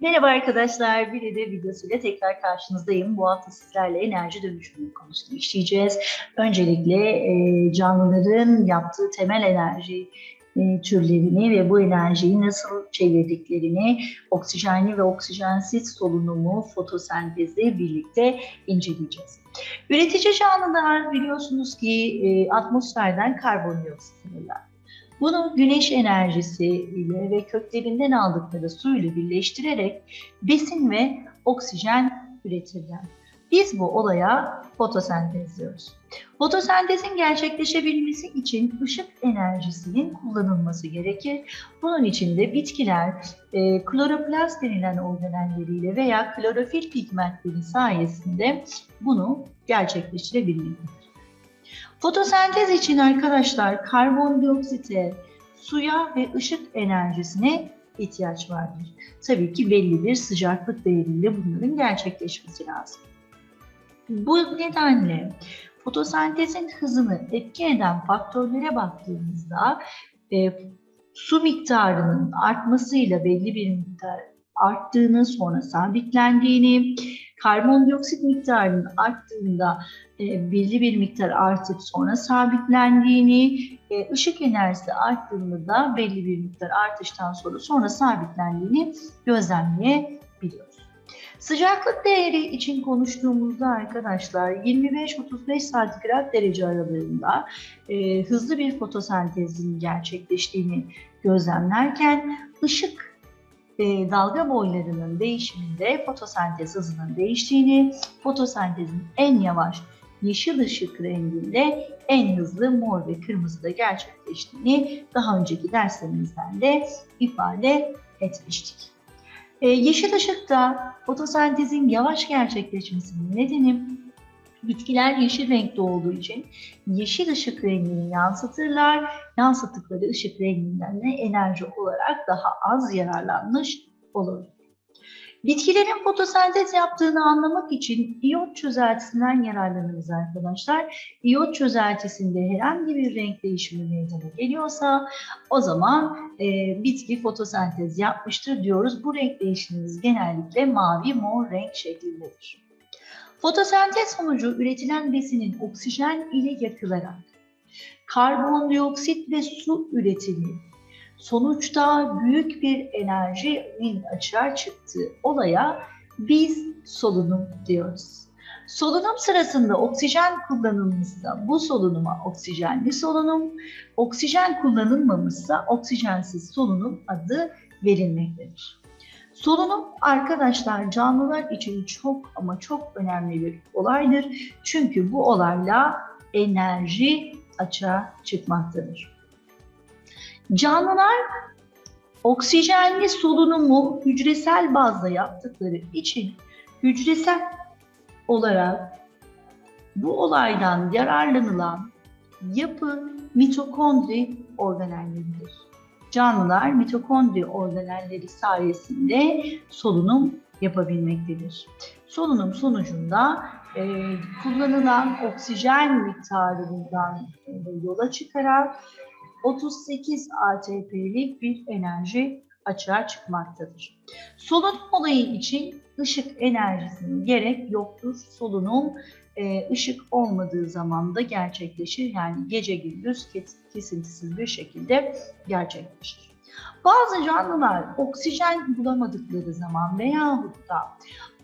Merhaba arkadaşlar, bir de videosuyla tekrar karşınızdayım. Bu hafta sizlerle enerji dönüşümü konusunu işleyeceğiz. Öncelikle e, canlıların yaptığı temel enerji e, türlerini ve bu enerjiyi nasıl çevirdiklerini, oksijenli ve oksijensiz solunumu, fotosentezi birlikte inceleyeceğiz. Üretici canlılar biliyorsunuz ki e, atmosferden karbondioksit alırlar. Bunu güneş enerjisi ile ve köklerinden aldıkları su ile birleştirerek besin ve oksijen üretirler. Biz bu olaya fotosentez diyoruz. Fotosentezin gerçekleşebilmesi için ışık enerjisinin kullanılması gerekir. Bunun için de bitkiler e, kloroplast denilen organelleriyle veya klorofil pigmentleri sayesinde bunu gerçekleştirebilmektedir. Fotosentez için arkadaşlar karbondioksite, suya ve ışık enerjisine ihtiyaç vardır. Tabii ki belli bir sıcaklık değerinde bunların gerçekleşmesi lazım. Bu nedenle fotosentezin hızını etki eden faktörlere baktığımızda e, su miktarının artmasıyla belli bir miktar arttığını, sonra sabitlendiğini, karbondioksit miktarının arttığında e, belli bir miktar artıp sonra sabitlendiğini, e, ışık enerjisi arttığında da belli bir miktar artıştan sonra sonra sabitlendiğini gözlemleyebiliyoruz. Sıcaklık değeri için konuştuğumuzda arkadaşlar 25-35 santigrat derece aralığında e, hızlı bir fotosentezin gerçekleştiğini gözlemlerken ışık e, dalga boylarının değişiminde fotosentez hızının değiştiğini, fotosentezin en yavaş yeşil ışık renginde en hızlı mor ve kırmızıda gerçekleştiğini daha önceki derslerimizden de ifade etmiştik. Ee, yeşil ışıkta fotosentezin yavaş gerçekleşmesinin nedeni bitkiler yeşil renkte olduğu için yeşil ışık rengini yansıtırlar. Yansıttıkları ışık renginden de enerji olarak daha az yararlanmış olur. Bitkilerin fotosentez yaptığını anlamak için iyot çözeltisinden yararlanırız arkadaşlar. İyot çözeltisinde herhangi bir renk değişimi meydana geliyorsa o zaman e, bitki fotosentez yapmıştır diyoruz. Bu renk değişimimiz genellikle mavi mor renk şeklindedir. Fotosentez sonucu üretilen besinin oksijen ile yakılarak karbondioksit ve su üretimi sonuçta büyük bir enerjinin açığa çıktığı olaya biz solunum diyoruz. Solunum sırasında oksijen kullanılmışsa bu solunuma oksijenli solunum, oksijen kullanılmamışsa oksijensiz solunum adı verilmektedir. Solunum arkadaşlar canlılar için çok ama çok önemli bir olaydır. Çünkü bu olayla enerji açığa çıkmaktadır. Canlılar oksijenli solunumu hücresel bazda yaptıkları için hücresel olarak bu olaydan yararlanılan yapı mitokondri organelleridir. Canlılar mitokondri organelleri sayesinde solunum yapabilmektedir. Solunum sonucunda e, kullanılan oksijen miktarından e, yola çıkarak 38 ATP'lik bir enerji açığa çıkmaktadır. Solunum olayı için ışık enerjisinin gerek yoktur. Solunum e, ışık olmadığı zaman da gerçekleşir. Yani gece gündüz kesintisiz bir şekilde gerçekleşir. Bazı canlılar oksijen bulamadıkları zaman veya da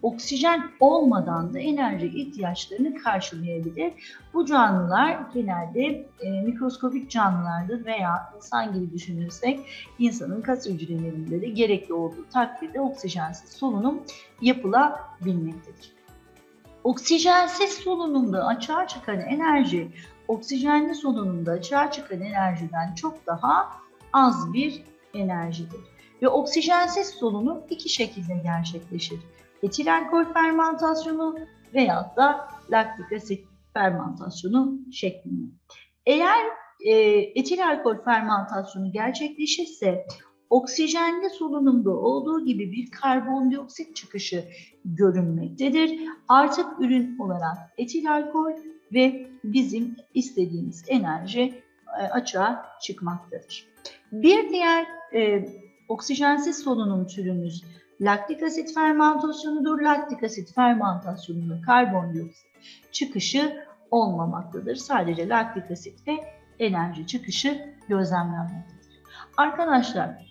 oksijen olmadan da enerji ihtiyaçlarını karşılayabilir. Bu canlılar genelde e, mikroskopik canlılardır veya insan gibi düşünürsek insanın kas hücrelerinde de gerekli olduğu takdirde oksijensiz solunum yapılabilmektedir. Oksijensiz solunumda açığa çıkan enerji, oksijenli solunumda açığa çıkan enerjiden çok daha az bir enerjidir. Ve oksijensiz solunum iki şekilde gerçekleşir etil alkol fermentasyonu veya da laktik asit fermentasyonu şeklinde. Eğer e, etil alkol fermentasyonu gerçekleşirse oksijenli solunumda olduğu gibi bir karbondioksit çıkışı görünmektedir. Artık ürün olarak etil alkol ve bizim istediğimiz enerji e, açığa çıkmaktadır. Bir diğer e, oksijensiz solunum türümüz laktik asit fermentasyonudur. Laktik asit fermentasyonunda karbondioksit çıkışı olmamaktadır. Sadece laktik asit ve enerji çıkışı gözlemlenmektedir. Arkadaşlar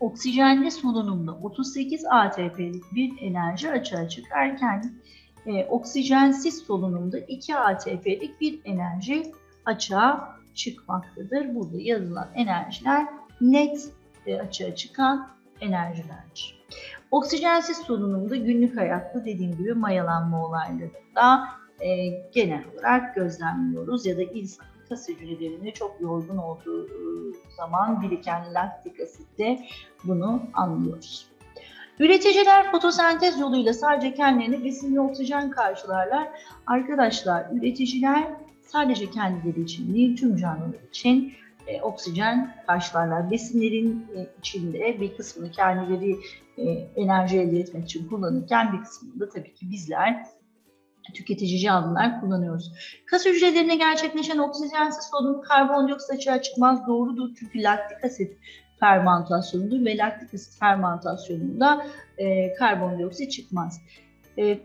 oksijenli solunumda 38 ATP'lik bir enerji açığa çıkarken e, oksijensiz solunumda 2 ATP'lik bir enerji açığa çıkmaktadır. Burada yazılan enerjiler net e, açığa çıkan enerjilerdir. Oksijensiz solunumda günlük hayatta dediğim gibi mayalanma olaylarında e, genel olarak gözlemliyoruz ya da insan kas hücrelerinde çok yorgun olduğu e, zaman biriken laktik asitte bunu anlıyoruz. Üreticiler fotosentez yoluyla sadece kendilerine besin ve oksijen karşılarlar. Arkadaşlar üreticiler sadece kendileri için değil tüm canlılar için e, oksijen karşılarlar. Besinlerin e, içinde bir kısmını kendileri e, enerji elde etmek için kullanırken bir kısmını da tabii ki bizler tüketici canlılar kullanıyoruz. Kas hücrelerine gerçekleşen oksijensiz solunum karbondioksit açığa çıkmaz doğrudur çünkü laktik asit fermentasyonudur ve laktik asit fermentasyonunda e, karbondioksit çıkmaz. E,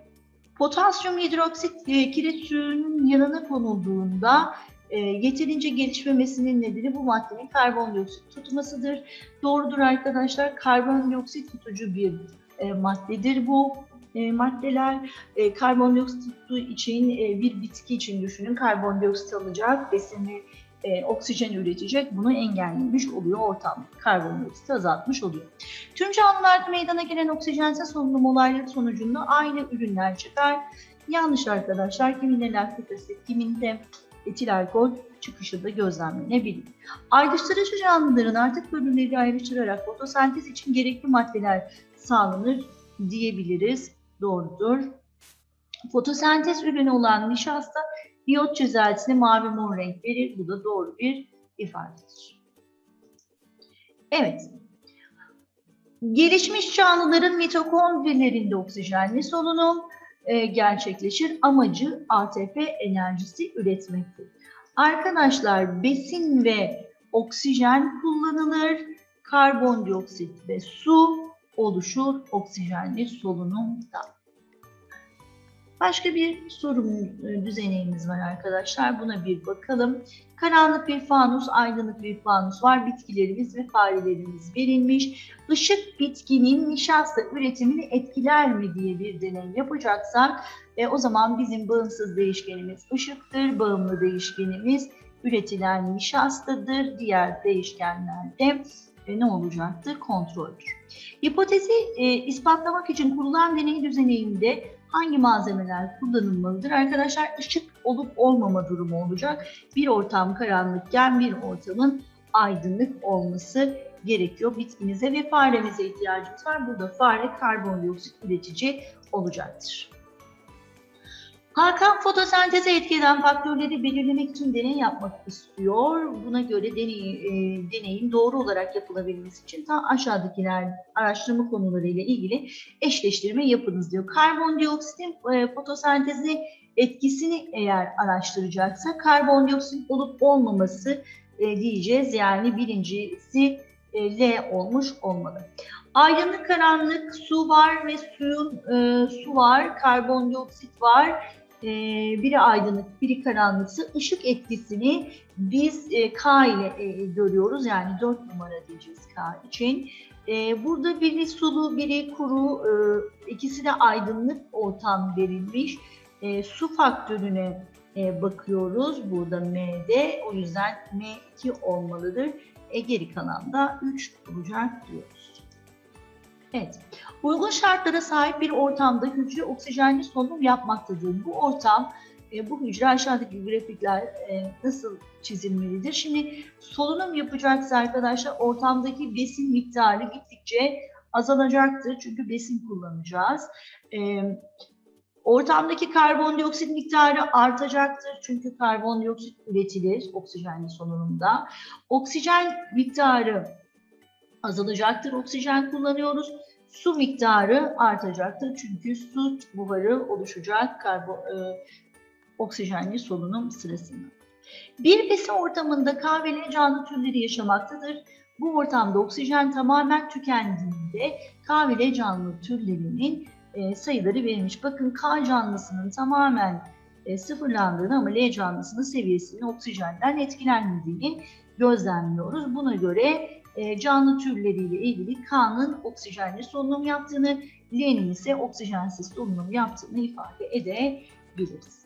potasyum hidroksit e, kireç suyunun yanına konulduğunda e, yeterince gelişmemesinin nedeni bu maddenin karbondioksit tutmasıdır. Doğrudur arkadaşlar karbondioksit tutucu bir e, maddedir bu e, maddeler e, karbondioksit tuttuğu için e, bir bitki için düşünün karbondioksit alacak, besini e, oksijen üretecek. Bunu engellemiş oluyor ortam. Karbondioksit azaltmış oluyor. Tüm canlılarda meydana gelen oksijensiz solunum olayları sonucunda aynı ürünler çıkar. Yanlış arkadaşlar. Kiminde laktik asit, kiminde etil alkol çıkışı da gözlemlenebilir. Ayrıştırıcı canlıların artık bölümleri ayrıştırarak fotosentez için gerekli maddeler sağlanır diyebiliriz. Doğrudur. Fotosentez ürünü olan nişasta iyot çözeltisine mavi mor renk verir. Bu da doğru bir ifadedir. Evet. Gelişmiş canlıların mitokondrilerinde oksijenli solunum e, gerçekleşir. Amacı ATP enerjisi üretmektir. Arkadaşlar besin ve oksijen kullanılır. Karbondioksit ve su oluşur oksijenli solunumda. Başka bir sorun e, düzenimiz var arkadaşlar. Buna bir bakalım. Karanlık bir fanus, aydınlık bir fanus var. Bitkilerimiz ve farelerimiz verilmiş. Işık bitkinin nişasta üretimini etkiler mi diye bir deney yapacaksak e, o zaman bizim bağımsız değişkenimiz ışıktır. Bağımlı değişkenimiz üretilen nişastadır. Diğer değişkenler de e, ne olacaktır? Kontroldür. Hipotezi e, ispatlamak için kurulan deney düzeninde hangi malzemeler kullanılmalıdır? Arkadaşlar ışık olup olmama durumu olacak. Bir ortam karanlıkken bir ortamın aydınlık olması gerekiyor. Bitkimize ve faremize ihtiyacımız var. Burada fare karbondioksit üretici olacaktır. Hakan fotosenteze etki eden faktörleri belirlemek için deney yapmak istiyor. Buna göre deney, e, deneyin doğru olarak yapılabilmesi için ta aşağıdakiler araştırma konuları ile ilgili eşleştirme yapınız diyor. Karbondioksitin e, fotosentezi etkisini eğer araştıracaksa karbondioksit olup olmaması e, diyeceğiz. Yani birincisi e, L olmuş olmalı. Aydınlık karanlık su var ve suyun e, su var, karbondioksit var e, biri aydınlık, biri karanlıksa ışık etkisini biz e, K ile e, görüyoruz. Yani 4 numara diyeceğiz K için. E, burada biri sulu, biri kuru, e, ikisi de aydınlık ortam verilmiş. E, su faktörüne e, bakıyoruz burada M'de. O yüzden M2 olmalıdır. E, geri kalan da 3 olacak diyoruz. Evet. Uygun şartlara sahip bir ortamda hücre oksijenli solunum yapmaktadır. Bu ortam, e, bu hücre aşağıdaki grafikler e, nasıl çizilmelidir? Şimdi solunum yapacaksa arkadaşlar ortamdaki besin miktarı gittikçe azalacaktır. Çünkü besin kullanacağız. E, ortamdaki karbondioksit miktarı artacaktır. Çünkü karbondioksit üretilir oksijenli solunumda. Oksijen miktarı azalacaktır. Oksijen kullanıyoruz. Su miktarı artacaktır. Çünkü su buharı oluşacak karbon, e, oksijenli solunum sırasında. Bir besin ortamında kahveli canlı türleri yaşamaktadır. Bu ortamda oksijen tamamen tükendiğinde K ve L canlı türlerinin e, sayıları verilmiş. Bakın K canlısının tamamen e, sıfırlandığını ama L canlısının seviyesinin oksijenden etkilenmediğini gözlemliyoruz. Buna göre e, canlı türleriyle ilgili K'nın oksijenli solunum yaptığını, L'nin ise oksijensiz solunum yaptığını ifade edebiliriz.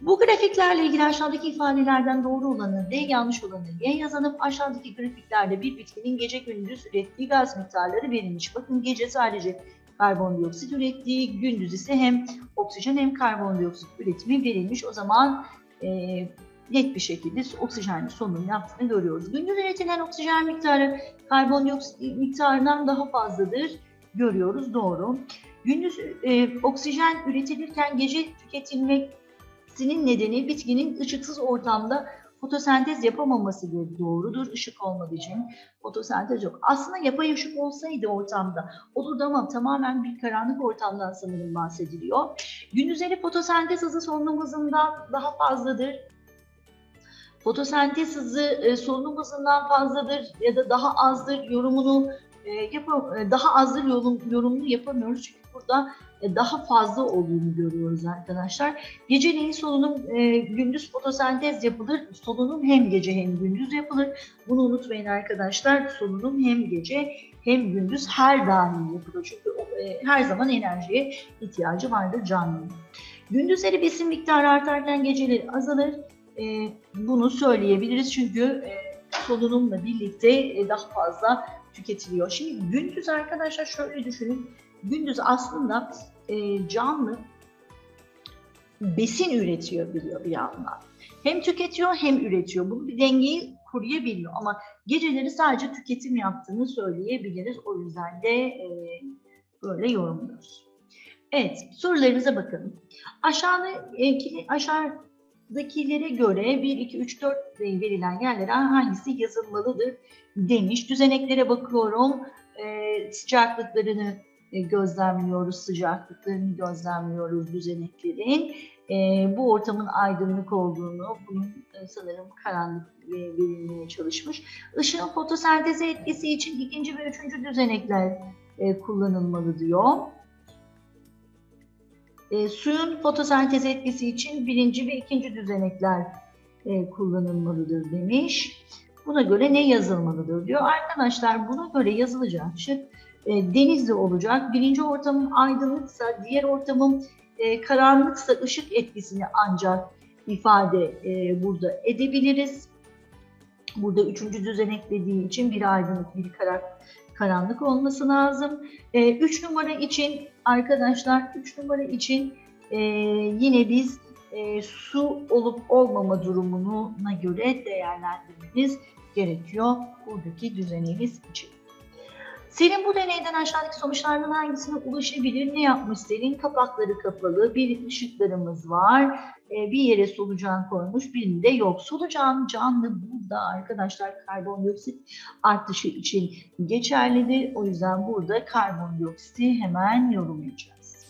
Bu grafiklerle ilgili aşağıdaki ifadelerden doğru olanı D, yanlış olanı Y yazalım. Aşağıdaki grafiklerde bir bitkinin gece gündüz ürettiği gaz miktarları verilmiş. Bakın gece sadece karbondioksit ürettiği, gündüz ise hem oksijen hem karbondioksit üretimi verilmiş. O zaman e, net bir şekilde oksijenli solunum yaptığını görüyoruz. Gündüz üretilen oksijen miktarı karbondioksit miktarından daha fazladır görüyoruz. Doğru. Gündüz e, oksijen üretilirken gece tüketilmesinin nedeni bitkinin ışıksız ortamda fotosentez yapamamasıdır. Doğrudur. Işık olmadığı için fotosentez yok. Aslında yapay ışık olsaydı ortamda olurdu ama tamamen bir karanlık ortamdan sanırım bahsediliyor. Gündüzleri fotosentez hızı solunum hızından daha fazladır fotosentez hızı e, solunum hızından fazladır ya da daha azdır yorumunu e, yap- e, daha azdır yorum, yorumunu yapamıyoruz çünkü burada e, daha fazla olduğunu görüyoruz arkadaşlar. Geceleyin solunum e, gündüz fotosentez yapılır. Solunum hem gece hem gündüz yapılır. Bunu unutmayın arkadaşlar. Solunum hem gece hem gündüz her daim yapılır. Çünkü e, her zaman enerjiye ihtiyacı vardır canlının. Gündüzleri besin miktarı artarken geceleri azalır e, bunu söyleyebiliriz çünkü e, solunumla birlikte e, daha fazla tüketiliyor. Şimdi gündüz arkadaşlar şöyle düşünün. Gündüz aslında e, canlı besin üretiyor biliyor bir yandan. Hem tüketiyor hem üretiyor. Bunu bir dengeyi kuruyabiliyor ama geceleri sadece tüketim yaptığını söyleyebiliriz. O yüzden de e, böyle yorumluyoruz. Evet, sorularımıza bakalım. Aşağıda e, aşağı dakilere göre 1, 2, 3, 4 verilen yerlere hangisi yazılmalıdır demiş. Düzeneklere bakıyorum. E, sıcaklıklarını e, gözlemliyoruz, sıcaklıklarını gözlemliyoruz düzeneklerin. E, bu ortamın aydınlık olduğunu, bunun e, sanırım karanlık verilmeye çalışmış. Işığın fotosenteze etkisi için ikinci ve üçüncü düzenekler e, kullanılmalı diyor. E, suyun fotosentez etkisi için birinci ve ikinci düzenekler e, kullanılmalıdır demiş. Buna göre ne yazılmalıdır diyor. Arkadaşlar buna göre yazılacak şık e, denizli olacak. Birinci ortamın aydınlıksa, diğer ortamın e, karanlıksa ışık etkisini ancak ifade e, burada edebiliriz. Burada üçüncü düzenek dediği için bir aydınlık, bir karanlık olması lazım. E, üç numara için arkadaşlar 3 numara için e, yine biz e, su olup olmama durumuna göre değerlendirmemiz gerekiyor buradaki düzenimiz için. Selin bu deneyden aşağıdaki sonuçlardan hangisine ulaşabilir? Ne yapmış Selin? Kapakları kapalı, bir ışıklarımız var. Ee, bir yere solucan koymuş, birinde yok. Solucan canlı burada arkadaşlar karbondioksit artışı için geçerlidir. O yüzden burada karbondioksiti hemen yorumlayacağız.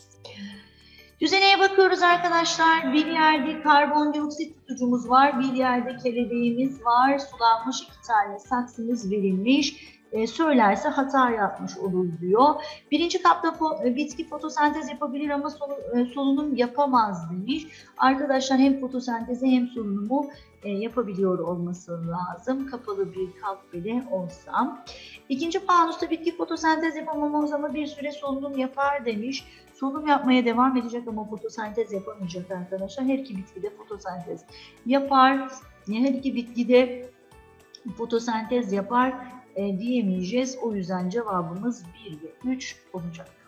Düzeneye bakıyoruz arkadaşlar. Bir yerde karbondioksit tutucumuz var, bir yerde kelebeğimiz var. Sulanmış iki tane saksımız verilmiş e, söylerse hata yapmış olur diyor. Birinci kapta e, bitki fotosentez yapabilir ama e, solunum yapamaz demiş. Arkadaşlar hem fotosentezi hem solunumu yapabiliyor olması lazım. Kapalı bir kap bile olsam. İkinci panusta bitki fotosentez yapamamaz ama bir süre solunum yapar demiş. Solunum yapmaya devam edecek ama fotosentez yapamayacak arkadaşlar. Her iki bitkide fotosentez yapar. Her iki bitkide fotosentez yapar e, diyemeyeceğiz. O yüzden cevabımız 1 ve 3 olacak.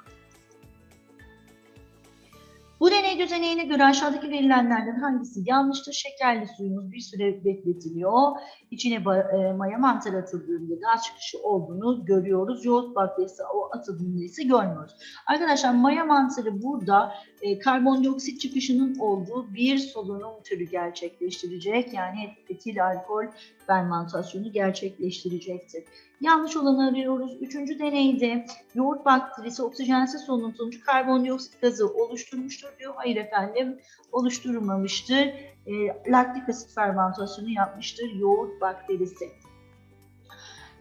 Bu deney düzenine göre aşağıdaki verilenlerden hangisi yanlıştır? Şekerli suyumuz bir süre bekletiliyor. İçine e, maya mantar atıldığında gaz çıkışı olduğunu görüyoruz. Yoğurt bakterisi o atıldığında ise görmüyoruz. Arkadaşlar maya mantarı burada e, karbondioksit çıkışının olduğu bir solunum türü gerçekleştirecek. Yani etil alkol fermentasyonu gerçekleştirecektir. Yanlış olanı arıyoruz. Üçüncü deneyde yoğurt bakterisi oksijensiz solunum sonucu karbondioksit gazı oluşturmuştur diyor. Hayır efendim oluşturmamıştır. E, laktik asit fermentasyonu yapmıştır yoğurt bakterisi.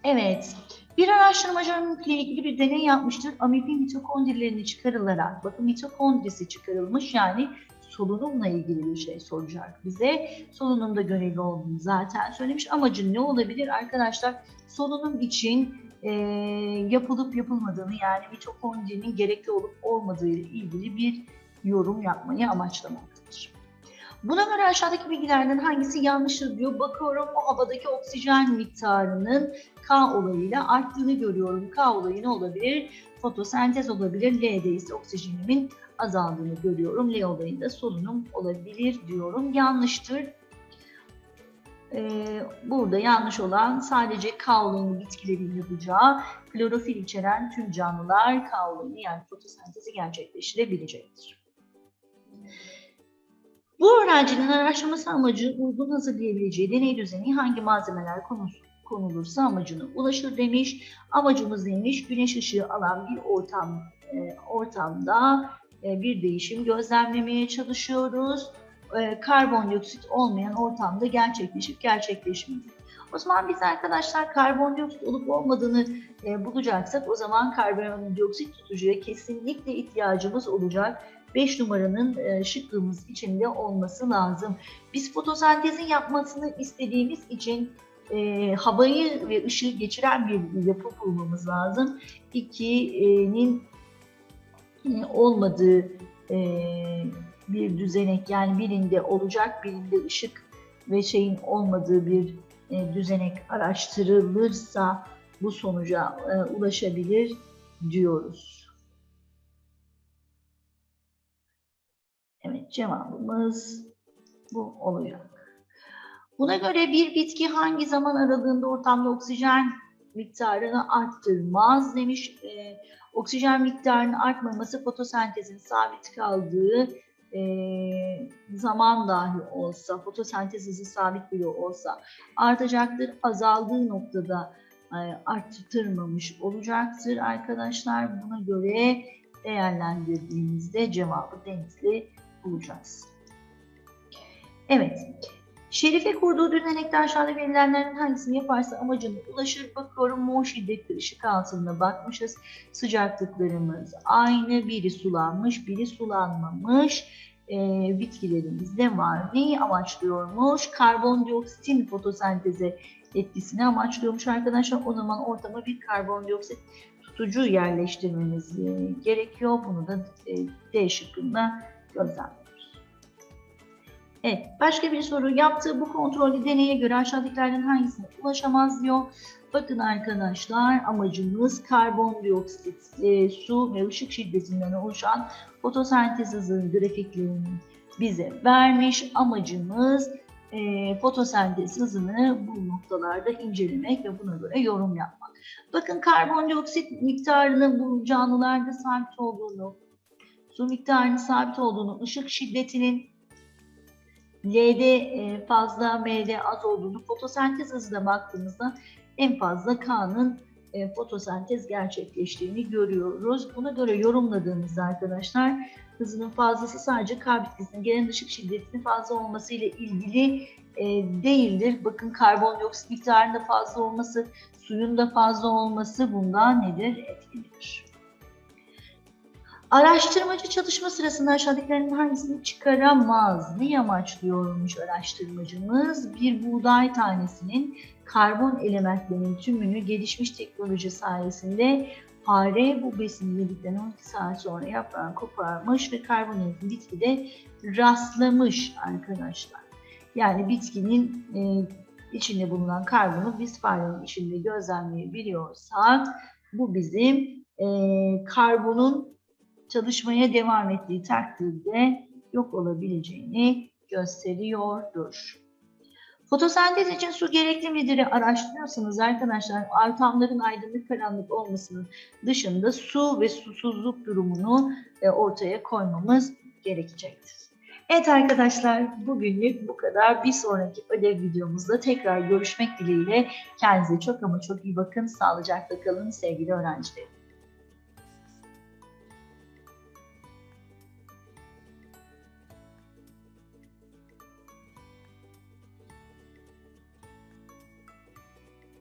Evet. Bir araştırmacı ilgili bir deney yapmıştır. Amipin mitokondrilerini çıkarılarak, bakın mitokondrisi çıkarılmış yani solunumla ilgili bir şey soracak bize. Solunumda görevli olduğunu zaten söylemiş. Amacı ne olabilir arkadaşlar? Solunum için e, yapılıp yapılmadığını yani mitokondrinin gerekli olup olmadığı ile ilgili bir yorum yapmayı amaçlamaktadır. Buna göre aşağıdaki bilgilerden hangisi yanlıştır diyor. Bakıyorum o havadaki oksijen miktarının K olayıyla arttığını görüyorum. K olayı ne olabilir? Fotosentez olabilir. L'de ise oksijenimin azaldığını görüyorum. L olayında solunum olabilir diyorum. Yanlıştır. Ee, burada yanlış olan sadece K olayını bitkilerin yapacağı klorofil içeren tüm canlılar K olayını yani fotosentezi gerçekleştirebilecektir. Bu öğrencinin araştırması amacı uygun hazırlayabileceği deney düzeni hangi malzemeler konusu, konulursa amacına ulaşır demiş. Amacımız neymiş? Güneş ışığı alan bir ortam e, ortamda e, bir değişim gözlemlemeye çalışıyoruz. E, karbondioksit olmayan ortamda gerçekleşip gerçekleşmeyecek. O zaman biz arkadaşlar karbondioksit olup olmadığını e, bulacaksak o zaman karbondioksit tutucuya kesinlikle ihtiyacımız olacak. 5 numaranın e, şıklığımız içinde olması lazım. Biz fotosentezin yapmasını istediğimiz için e, havayı ve ışığı geçiren bir yapı bulmamız lazım. 2'nin e, olmadığı e, bir düzenek yani birinde olacak birinde ışık ve şeyin olmadığı bir e, düzenek araştırılırsa bu sonuca e, ulaşabilir diyoruz. Evet cevabımız bu olacak. Buna göre bir bitki hangi zaman aralığında ortamda oksijen miktarını arttırmaz demiş. E, oksijen miktarının artmaması fotosentezin sabit kaldığı e, zaman dahi olsa, fotosentez hızı sabit bile olsa artacaktır. Azaldığı noktada e, arttırmamış olacaktır arkadaşlar. Buna göre değerlendirdiğimizde cevabı denizli bulacağız. Evet. Şerife kurduğu düzenekte aşağıda verilenlerin hangisini yaparsa amacına ulaşır. Bakıyorum mor şiddetli ışık altında bakmışız. Sıcaklıklarımız aynı. Biri sulanmış, biri sulanmamış. Ee, bitkilerimizde var. Neyi amaçlıyormuş? Karbondioksitin fotosenteze etkisini amaçlıyormuş arkadaşlar. O zaman ortama bir karbondioksit tutucu yerleştirmemiz gerekiyor. Bunu da D şıkkında gözlemliyoruz. Evet, başka bir soru. Yaptığı bu kontrollü deneye göre aşağıdakilerden hangisine ulaşamaz diyor. Bakın arkadaşlar amacımız karbondioksit, e, su ve ışık şiddetinden oluşan fotosentez hızının grafiklerini bize vermiş. Amacımız e, fotosentez hızını bu noktalarda incelemek ve buna göre yorum yapmak. Bakın karbondioksit miktarının bu canlılarda sabit olduğunu, su miktarının sabit olduğunu, ışık şiddetinin L'de e, fazla, M'de az olduğunu, fotosentez hızına baktığımızda en fazla K'nın e, fotosentez gerçekleştiğini görüyoruz. Buna göre yorumladığımızda arkadaşlar hızının fazlası sadece K bitkisinin genel ışık şiddetinin fazla olması ile ilgili e, değildir. Bakın karbondioksit miktarında fazla olması, suyun da fazla olması bundan nedir? Etkilidir. Araştırmacı çalışma sırasında aşağıdakilerin hangisini çıkaramaz? Ne amaçlıyormuş araştırmacımız? Bir buğday tanesinin karbon elementlerinin tümünü gelişmiş teknoloji sayesinde fare bu besini yedikten 12 saat sonra yaprağını koparmış ve karbonhidratın bitkide rastlamış arkadaşlar. Yani bitkinin e, içinde bulunan karbonu biz farenin içinde gözlemleyebiliyorsak bu bizim e, karbonun çalışmaya devam ettiği takdirde yok olabileceğini gösteriyordur. Fotosentez için su gerekli midir araştırıyorsanız arkadaşlar ortamların aydınlık karanlık olmasının dışında su ve susuzluk durumunu e, ortaya koymamız gerekecektir. Evet arkadaşlar bugünlük bu kadar. Bir sonraki ödev videomuzda tekrar görüşmek dileğiyle. Kendinize çok ama çok iyi bakın. Sağlıcakla kalın sevgili öğrencilerim.